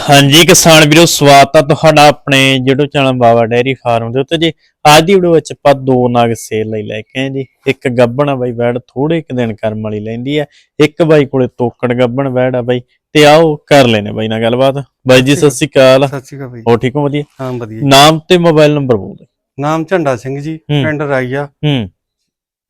ਹਾਂਜੀ ਕਿਸਾਨ ਵੀਰੋ ਸਵਾਗਤ ਹੈ ਤੁਹਾਡਾ ਆਪਣੇ YouTube channel Baba dairy farm ਦੇ ਉੱਤੇ ਜੀ। ਅੱਜ ਦੀ ਵੀਡੀਓ ਵਿੱਚ ਆਪਾਂ ਦੋ ਨਗ ਸੇਲ ਲਈ ਲੈ ਕੇ ਆਏ ਜੀ। ਇੱਕ ਗੱਬਣ ਆ ਬਾਈ ਵੈੜ ਥੋੜੇ ਕੁ ਦਿਨ ਕਰਮ ਵਾਲੀ ਲੈਂਦੀ ਆ। ਇੱਕ ਬਾਈ ਕੋਲੇ ਤੋਕੜ ਗੱਬਣ ਵੈੜ ਆ ਬਾਈ। ਤੇ ਆਓ ਕਰ ਲੈਨੇ ਬਾਈ ਨਾਲ ਗੱਲਬਾਤ। ਬਾਈ ਜੀ ਸਤਿ ਸ਼੍ਰੀ ਅਕਾਲ। ਸਤਿ ਸ਼੍ਰੀ ਅਕਾਲ ਭਾਈ ਹੋ ਠੀਕ ਹੋ ਵਧੀਆ? ਹਾਂ ਵਧੀਆ। ਨਾਮ ਤੇ ਮੋਬਾਈਲ ਨੰਬਰ ਬੋਲ ਦੇ ਨਾਮ ਝੰਡਾ ਸਿੰਘ ਜੀ। ਪਿੰਡ ਰਾਈਆ। ਹੂੰ।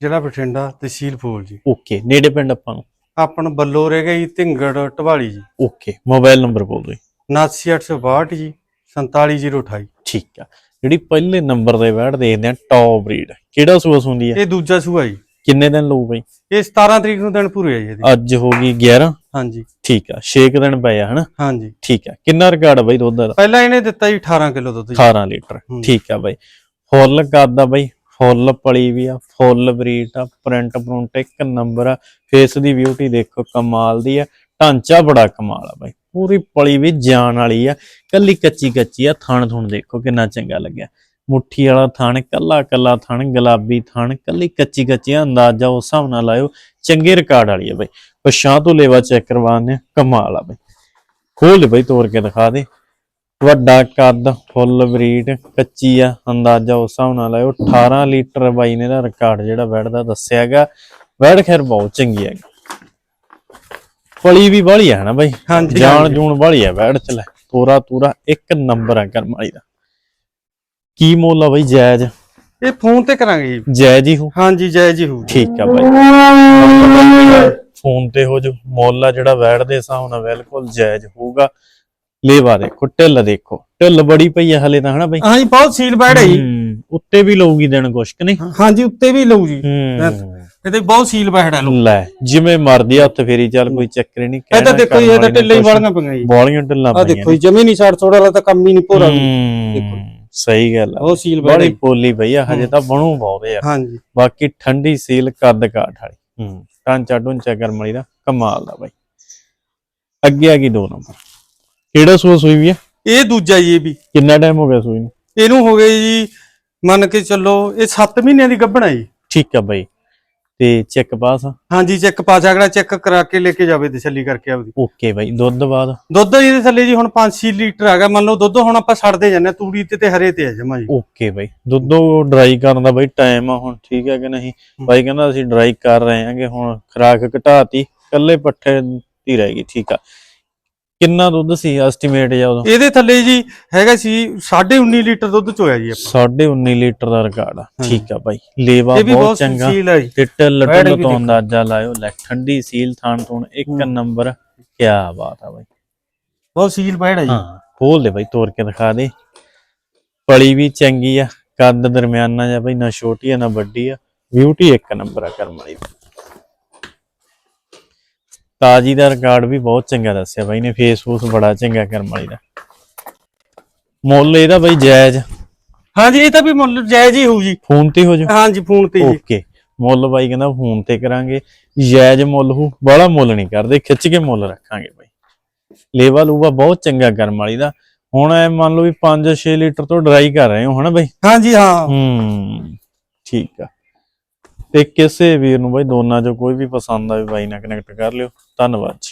ਜ਼ਿਲ੍ਹਾ ਬਠਿੰਡਾ ਤਹਿਸੀਲ ਫੂਲ ਜੀ। ਓਕੇ ਨੇੜੇ ਪਿੰਡ ਆਪਾਂ ਨੂੰ? ਆਪਣ ਬੱਲੋ ਰਹਿ ਗਈ ਢਿੰਗੜ ਢਵਾਲੀ ਜੀ। ਓਕੇ ਮੋਬਾਈਲ ਨੰਬਰ ਬੋਲ ਦੇ 79862 ਜੀ 47028 ਠੀਕ ਆ। ਜਿਹੜੀ ਪਹਿਲੇ ਨੰਬਰ ਦੇ ਵੈੜ ਦੇਖਦੇ ਆ ਟੌਪ ਬਰੀਡ ਕਿਹੜਾ ਸੂਸ ਹੁੰਦੀ ਆ? ਇਹ ਦੂਜਾ ਸੂਆ ਜੀ। ਕਿੰਨੇ ਦਿਨ ਲਊ ਬਾਈ? ਇਹ 17 ਤਰੀਕ ਨੂੰ ਦਿਨ ਪੂਰੇ ਆ ਜੀ ਇਹਦੇ। ਅੱਜ ਹੋ ਗਈ 11 ਹਾਂਜੀ। ਠੀਕ ਆ 6 ਦਿਨ ਪਏ ਆ ਹਨਾ? ਹਾਂਜੀ। ਠੀਕ ਆ। ਕਿੰਨਾ ਰਿਕਾਰਡ ਬਾਈ ਦੁੱਧ ਦਾ? ਪਹਿਲਾਂ ਇਹਨੇ ਦਿੱਤਾ ਜੀ 18 ਕਿਲੋ ਦੁੱਧ ਜੀ। 18 ਲੀਟਰ। ਹੂੰ। ਠੀਕ ਆ ਬਾਈ। ਫੁੱਲ ਕਰਦਾ ਬਾਈ। ਫੁੱਲ ਪਲੀ ਵੀ ਆ ਫੁੱਲ ਬਰੀਟ ਆ ਪ੍ਰਿੰਟ ਪ੍ਰਿੰਟ ਇੱਕ ਨੰਬਰ ਆ। ਫੇਸ ਦੀ ਬਿਊਟੀ ਦੇਖੋ ਕਮਾਲ ਦੀ ਆ। ਢਾਂਚਾ ਬੜਾ ਕਮਾਲ ਆ ਬਾਈ। ਪੂਰੀ ਪਲੀ ਵੀ ਜਾਨ ਵਾਲੀ ਆ। ਕੱਲੀ ਕੱਚੀ ਕੱਚੀ ਆ ਥਣ ਥੁਣ ਦੇਖੋ ਕਿੰਨਾ ਚੰਗਾ ਲੱਗਿਆ। ਮੁੱਠੀ ਵਾਲਾ ਥਣ ਕੱਲਾ ਕੱਲਾ ਥਣ ਗੁਲਾਬੀ ਥਣ ਕੱਲੀ ਕੱਚੀ ਕੱਚੀ ਆ, ਅੰਦਾਜ਼ਾ ਉਸ ਹਿਸਾਬ ਨਾਲ ਲਾਇਓ ਚੰਗੇ ਰਿਕਾਰਡ ਵਾਲੀ ਆ ਬਾਈ। ਪਛਾਂ ਤੋਂ ਲੇਵਾ ਚੈੱਕ ਕਰਵਾਉਂਦੇ ਕਮਾਲ ਆ ਬਾਈ। ਖੋਲ ਬਾਈ ਤੋੜ ਕੇ ਦਿਖਾ ਦੇ। ਵੱਡਾ ਕੱਦ ਫੁੱਲ ਬਰੀਡ ਕੱਚੀ ਆ। ਅੰਦਾਜ਼ਾ ਉਸ ਹਿਸਾਬ ਨਾਲ ਲਾਇਓ 18 ਲੀਟਰ ਬਾਈ ਨੇ ਦਾ ਰਿਕਾਰਡ ਜਿਹੜਾ ਵੈੜ ਦਾ ਦੱਸਿਆਗਾ ਵੈੜ ਖੈਰ ਬਹੁਤ ਚੰਗੀ ਹੈਗੀ। ਪਲੀ ਵੀ ਬਾਹਲੀ ਆ ਨਾ ਬਾਈ? ਹਾਂਜੀ ਜਾਨ ਹਾਂਜੀ। ਜੂਨ ਬਾਹਲੀ ਆ ਵੈੜ ਚ ਲੈ ਤੋਰਾ ਤੂਰਾ ਇੱਕ ਨੰਬਰ ਆ ਕਰਮ ਵਾਲੀ ਦਾ। ਕੀ ਮੁੱਲ ਆ ਬਾਈ ਜਾਇਜ਼? ਇਹ ਫੋਨ ਤੇ ਕਰਾਂਗੇ ਜੀ। ਜਾਇਜ਼ ਹੀ ਹੋ? ਹਾਂਜੀ ਜੈ ਜੀ ਹੋ ਠੀਕ ਆ ਬਾਈ। ਫੋਨ ਤੇ ਹੋ ਜੋ। ਮੁੱਲ ਆ ਜਿਹੜਾ ਵੈੜ ਦੇ ਹਿਸਾਬ ਨਾਲ ਬਿਲਕੁਲ ਜਾਇਜ਼ ਹੋਊਗਾ। ਲੇਵਾ ਦੇਖੋ ਢਿੱਲ ਦੇਖੋ। ਢਿੱਲ ਬੜੀ ਪਈ ਆ ਹਲੇ ਤਾਂ ਹਨਾ ਬਾਈ? ਹਾਂਜੀ ਬਹੁਤ ਸੀਲ ਬੈੜ ਹੈ ਜੀ। ਹੂੰ, ਉੱਤੇ ਵੀ ਲਊਗੀ ਦਿਨ ਕੁਛ ਕਿ ਨਹੀਂ? ਹਾਂਜੀ ਉੱਤੇ ਵੀ ਲਊ ਜੀ। ਹੂੰ। ਇਹਦੇ ਬਹੁਤ ਸੀਲ ਹੈ ਲੋ ਲੈ ਜਿਵੇਂ ਮਰਦੀ ਆ ਹੱਥ ਫੇਰੀ ਚੱਲ ਕੋਈ ਚੱਕਰ ਹੀ ਨਹੀਂ ਇਹ ਤਾਂ ਦੇਖੋ ਇਹ ਤਾਂ ਢਿੱਲੇ ਹੀ ਵਾਲੀਆਂ ਪਈਆਂ ਜੀ। ਬੋਲੀਆਂ ਢਿੱਲਾਂ ਆ ਪਈਆਂ ਦੇਖੋ ਜੀ ਜਮੀ ਨਹੀਂ ਛੱਡ ਥੋੜਾ ਵਾਲਾ ਤਾਂ ਕੰਮ ਹੀ ਨਹੀਂ ਭੋਰਾ। ਹੂੰ, ਸਹੀ ਗੱਲ ਆ। ਬਹੁਤ ਸੀਲ ਬੈੜ ਪੋਲੀ ਪਈ ਆ ਹਜੇ ਤਾਂ ਬਣੂ ਬਹੁਤੇ ਆ। ਹਾਂਜੀ। ਬਾਕੀ ਠੰਡੀ ਸੀਲ ਕੱਦ ਕਾਠ ਵਾਲੀ। ਹੂੰ ਟਾਂਚਾ ਕਰਮ ਵਾਲੀ ਦਾ ਕਮਾਲ ਦਾ ਬਾਈ। ਅੱਗੇ ਆ ਗਈ ਦੋ ਨੰਬਰ। ਕਿਹੜਾ ਸੂਆ ਸੂਈ ਵੀ ਆ? ਇਹ ਦੂਜਾ ਜੀ ਇਹ ਵੀ। ਕਿੰਨਾ ਟਾਈਮ ਹੋ ਗਿਆ ਸੂਈ ਨੂੰ? ਇਹਨੂੰ ਹੋ ਗਏ ਜੀ ਮੰਨ ਕੇ ਚੱਲੋ ਇਹ 7 ਮਹੀਨਿਆਂ ਦੀ ਗੱਭਣਾ ਜੀ। ਠੀਕ ਆ ਬਾਈ। ਤੇ ਚੈੱਕ ਪਾਸ ਹਾਂਜੀ ਚੈੱਕ ਪਾ ਸਕਦਾ ਚੈੱਕ ਕਰਾ ਕੇ ਲੈ ਕੇ ਜਾਵੇ ਤਸੱਲੀ ਕਰਕੇ ਆਪਦੀ। ਓਕੇ ਬਾਈ ਦੁੱਧ ਬਾਅਦ? ਦੁੱਧ ਇਹਦੇ ਥੱਲੇ ਜੀ ਹੁਣ 5-6 ਲੀਟਰ ਹੈਗਾ ਮੰਨ ਲਓ ਦੁੱਧ ਹੁਣ ਆਪਾਂ ਛੱਡਦੇ ਜਾਂਦੇ ਤੂੜੀ ਤੇ ਤੇ ਹਰੇ ਤੇ ਹੈ ਜਮਾ ਜੀ। ਓਕੇ ਬਾਈ ਦੁੱਧੋ ਡਰਾਈ ਕਰਨ ਦਾ ਬਾਈ ਟਾਈਮ ਆ ਹੁਣ ਠੀਕ ਹੈ ਕਿ ਨਹੀਂ? ਬਾਈ ਕਹਿੰਦਾ ਅਸੀਂ ਡਰਾਈ ਕਰ ਰਹੇ ਹਾਂਗੇ ਹੁਣ ਖਰਾਕ ਘਟਾਤੀ ਕੱਲੇ ਪੱਠੇ ਦੀ ਰਹਿ ਗਈ ਠੀਕ ਆ। ਕਿੰਨਾ ਦੁੱਧ ਸੀ ਐਸਟੀਮੇਟ ਜਾਂ ਉਦੋਂ? ਇਹਦੇ ਥੱਲੇ ਜੀ ਹੈਗਾ ਸੀ 19.5 ਲੀਟਰ ਦੁੱਧ ਚੋਇਆ ਜੀ ਆਪਾਂ। 19 ਲੀਟਰ ਦਾ ਰਿਕਾਰਡ ਆ। ਠੀਕ ਆ ਬਾਈ। ਲੇਵਾ ਬਹੁਤ ਚੰਗਾ। ਹੈ ਜੀ। ਤੇ। ਅੰਦਾਜ਼ਾ ਲਾਇਓ। ਲੈ ਠੰਡੀ ਸੀਲ ਥਾਣ ਤੋਂ ਇੱਕ। ਨੰਬਰ। ਕਿਆ ਬਾਤ ਆ ਬਾਈ। ਬਹੁਤ ਸੀਲ ਬੈੜ ਹੈ ਜੀ। ਹਾਂ ਖੋਲ ਦੇ ਬਾਈ ਤੋੜ ਕੇ ਦਿਖਾ ਦੇ। ਪਲੀ ਵੀ ਚੰਗੀ ਆ। ਕੱਦ ਦਰਮਿਆਨਾ ਜਾਂ ਬਾਈ ਨਾ ਛੋਟੀ ਆ ਨਾ ਵੱਡੀ ਆ। ਬਿਊਟੀ ਇੱਕ ਨੰਬਰ ਆ ਕਰਮ ਵਾਲੀ। ਤਾਜੀ ਦਾ ਰਿਕਾਰਡ ਵੀ ਬਹੁਤ ਚੰਗਾ ਦੱਸਿਆ ਬਾਈ ਨੇ ਫੇਸਬੁੱਕ ਬੜਾ ਚੰਗਾ ਕਰਮ ਵਾਲੀ ਦਾ। ਮੁੱਲ ਇਹਦਾ ਬਾਈ ਜਾਇਜ਼। ਹਾਂਜੀ ਇਹ ਤਾਂ ਵੀ ਮੁੱਲ ਜਾਇਜ਼ ਹੀ ਹੋਊ ਜੀ। ਫੋਨ ਤੇ ਹੋ ਜਾ ਹਾਂਜੀ ਫੋਨ ਤੇ ਜੀ। ਓਕੇ ਮੁੱਲ ਬਾਈ ਕਹਿੰਦਾ ਫੋਨ ਤੇ ਕਰਾਂਗੇ। ਜਾਇਜ਼ ਮੁੱਲ ਹੋ ਬੜਾ ਮੁੱਲ ਨਹੀਂ ਕਰਦੇ ਖਿੱਚ ਕੇ ਮੁੱਲ ਰੱਖਾਂਗੇ ਬਾਈ। ਲੇਵਾ ਲੂਵਾ ਬਹੁਤ ਚੰਗਾ ਕਰਮ ਵਾਲੀ ਦਾ। ਹੁਣ ਐ ਮੰਨ ਲਓ ਵੀ 5-6 ਲੀਟਰ ਤੋਂ ਡਰਾਈ ਕਰ ਰਹੇ ਹੋ ਹਨਾ ਬਾਈ? ਹਾਂਜੀ ਹਾਂ। ਹੂੰ ਠੀਕ ਆ। ਤੇ ਕਿਸੇ ਵੀਰ ਨੂੰ ਬਾਈ ਦੋਨਾਂ ਚੋਂ ਕੋਈ ਵੀ ਪਸੰਦ ਆਵੇ ਬਾਈ ਨਾਲ ਕਨੈਕਟ ਕਰ ਲਿਓ। ਧੰਨਵਾਦ ਜੀ।